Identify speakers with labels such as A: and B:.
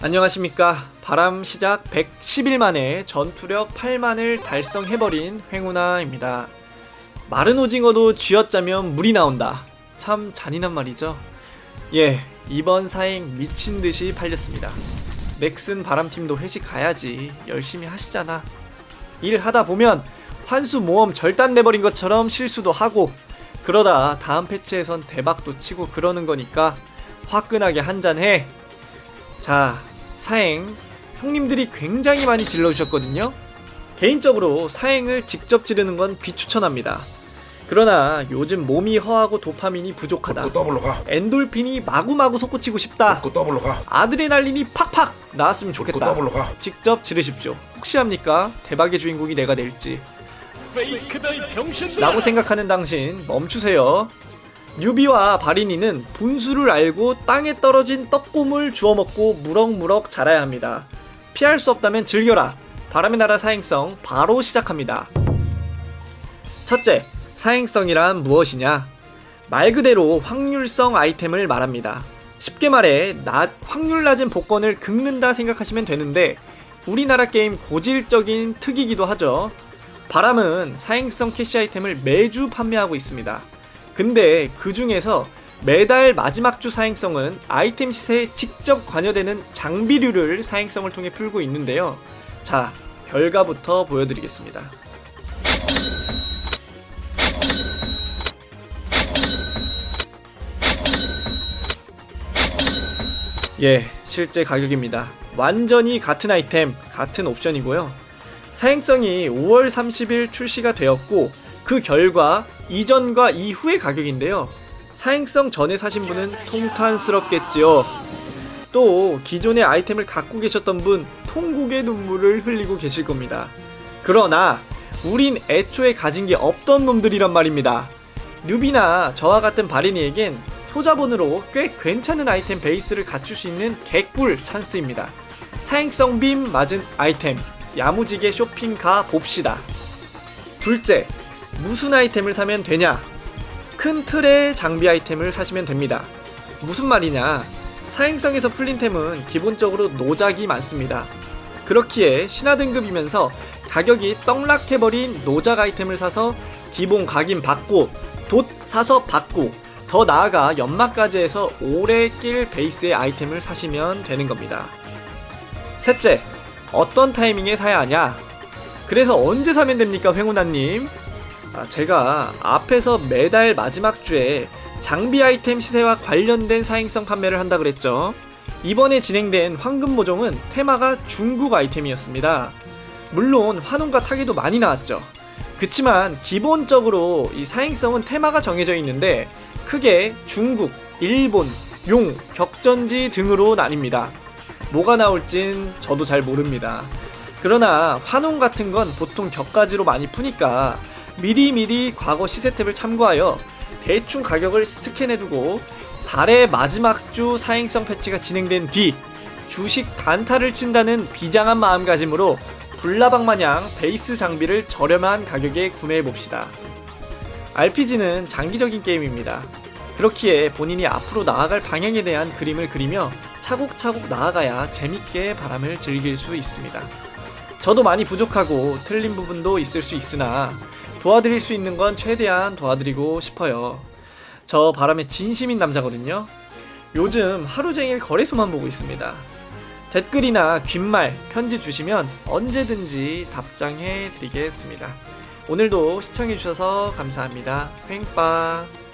A: 안녕하십니까. 바람 시작 110일 만에 전투력 8만을 달성해버린 횡우나입니다. 마른 오징어도 쥐어짜면 물이 나온다. 참 잔인한 말이죠. 예, 이번 사행 미친 듯이 팔렸습니다. 넥슨 바람팀도 회식 가야지. 열심히 하시잖아. 일 하다 보면 환수 모험 절단 내버린 것처럼 실수도 하고 그러다 다음 패치에선 대박도 치고 그러는 거니까 화끈하게 한잔해. 자, 사행 형님들이 굉장히 많이 질러주셨거든요. 개인적으로 사행을 직접 지르는 건 비추천합니다. 그러나 요즘 몸이 허하고 도파민이 부족하다.
B: 또 더블로 가.
A: 엔돌핀이 마구마구 솟구치고 싶다.
B: 또 더블로 가.
A: 아드레날린이 팍팍 나왔으면
B: 또
A: 좋겠다.
B: 더블로 가.
A: 직접 지르십시오. 혹시 합니까? 대박의 주인공이 내가 될지. 라고 생각하는 당신 멈추세요. 뉴비와 바리니는 분수를 알고 땅에 떨어진 떡고물 주워 먹고 무럭무럭 자라야 합니다. 피할 수 없다면 즐겨라. 바람의 나라 사행성 바로 시작합니다. 첫째, 사행성이란 무엇이냐? 말 그대로 확률성 아이템을 말합니다. 쉽게 말해 낮, 확률 낮은 복권을 긁는다 생각하시면 되는데 우리나라 게임 고질적인 특이기도 하죠. 바람은 사행성 캐시 아이템을 매주 판매하고 있습니다. 근데 그 중에서 매달 마지막 주 사행성은 아이템 시세에 직접 관여되는 장비류를 사행성을 통해 풀고 있는데요. 자, 결과부터 보여드리겠습니다. 예, 실제 가격입니다. 완전히 같은 아이템, 같은 옵션이고요. 사행성이 5월 30일 출시가 되었고 그 결과 이전과 이후의 가격인데요. 사행성 전에 사신 분은 통탄스럽겠지요. 또 기존의 아이템을 갖고 계셨던 분 통곡의 눈물을 흘리고 계실 겁니다. 그러나 우린 애초에 가진 게 없던 놈들이란 말입니다. 뉴비나 저와 같은 바리니에겐 소자본으로 꽤 괜찮은 아이템 베이스를 갖출 수 있는 개꿀 찬스입니다. 사행성 빔 맞은 아이템 야무지게 쇼핑 가 봅시다. 둘째, 무슨 아이템을 사면 되냐? 큰 틀의 장비 아이템을 사시면 됩니다. 무슨 말이냐? 사행성에서 풀린 템은 기본적으로 노작이 많습니다. 그렇기에 신화 등급이면서 가격이 떡락해버린 노작 아이템을 사서 기본 각인 받고 돛 사서 받고 더 나아가 연막까지 해서 오래 낄 베이스의 아이템을 사시면 되는 겁니다. 셋째, 어떤 타이밍에 사야 하냐? 그래서 언제 사면 됩니까, 횡훈아님? 아, 제가 앞에서 매달 마지막 주에 장비 아이템 시세와 관련된 사행성 판매를 한다 그랬죠. 이번에 진행된 황금 모종은 테마가 중국 아이템이었습니다. 물론 환원과 타기도 많이 나왔죠. 그치만 기본적으로 이 사행성은 테마가 정해져 있는데 크게 중국, 일본, 용, 격전지 등으로 나뉩니다. 뭐가 나올진 저도 잘 모릅니다. 그러나 환원 같은 건 보통 격가지로 많이 푸니까 미리미리 과거 시세 탭을 참고하여 대충 가격을 스캔해두고 달의 마지막 주 사행성 패치가 진행된 뒤 주식 단타를 친다는 비장한 마음가짐으로 불나방 마냥 베이스 장비를 저렴한 가격에 구매해 봅시다. RPG는 장기적인 게임입니다. 그렇기에 본인이 앞으로 나아갈 방향에 대한 그림을 그리며 차곡차곡 나아가야 재밌게 바람을 즐길 수 있습니다. 저도 많이 부족하고 틀린 부분도 있을 수 있으나 도와드릴 수 있는 건 최대한 도와드리고 싶어요. 저 바람의 진심인 남자거든요. 요즘 하루 종일 거래소만 보고 있습니다. 댓글이나 귓말, 편지 주시면 언제든지 답장해 드리겠습니다. 오늘도 시청해주셔서 감사합니다. 횡빵.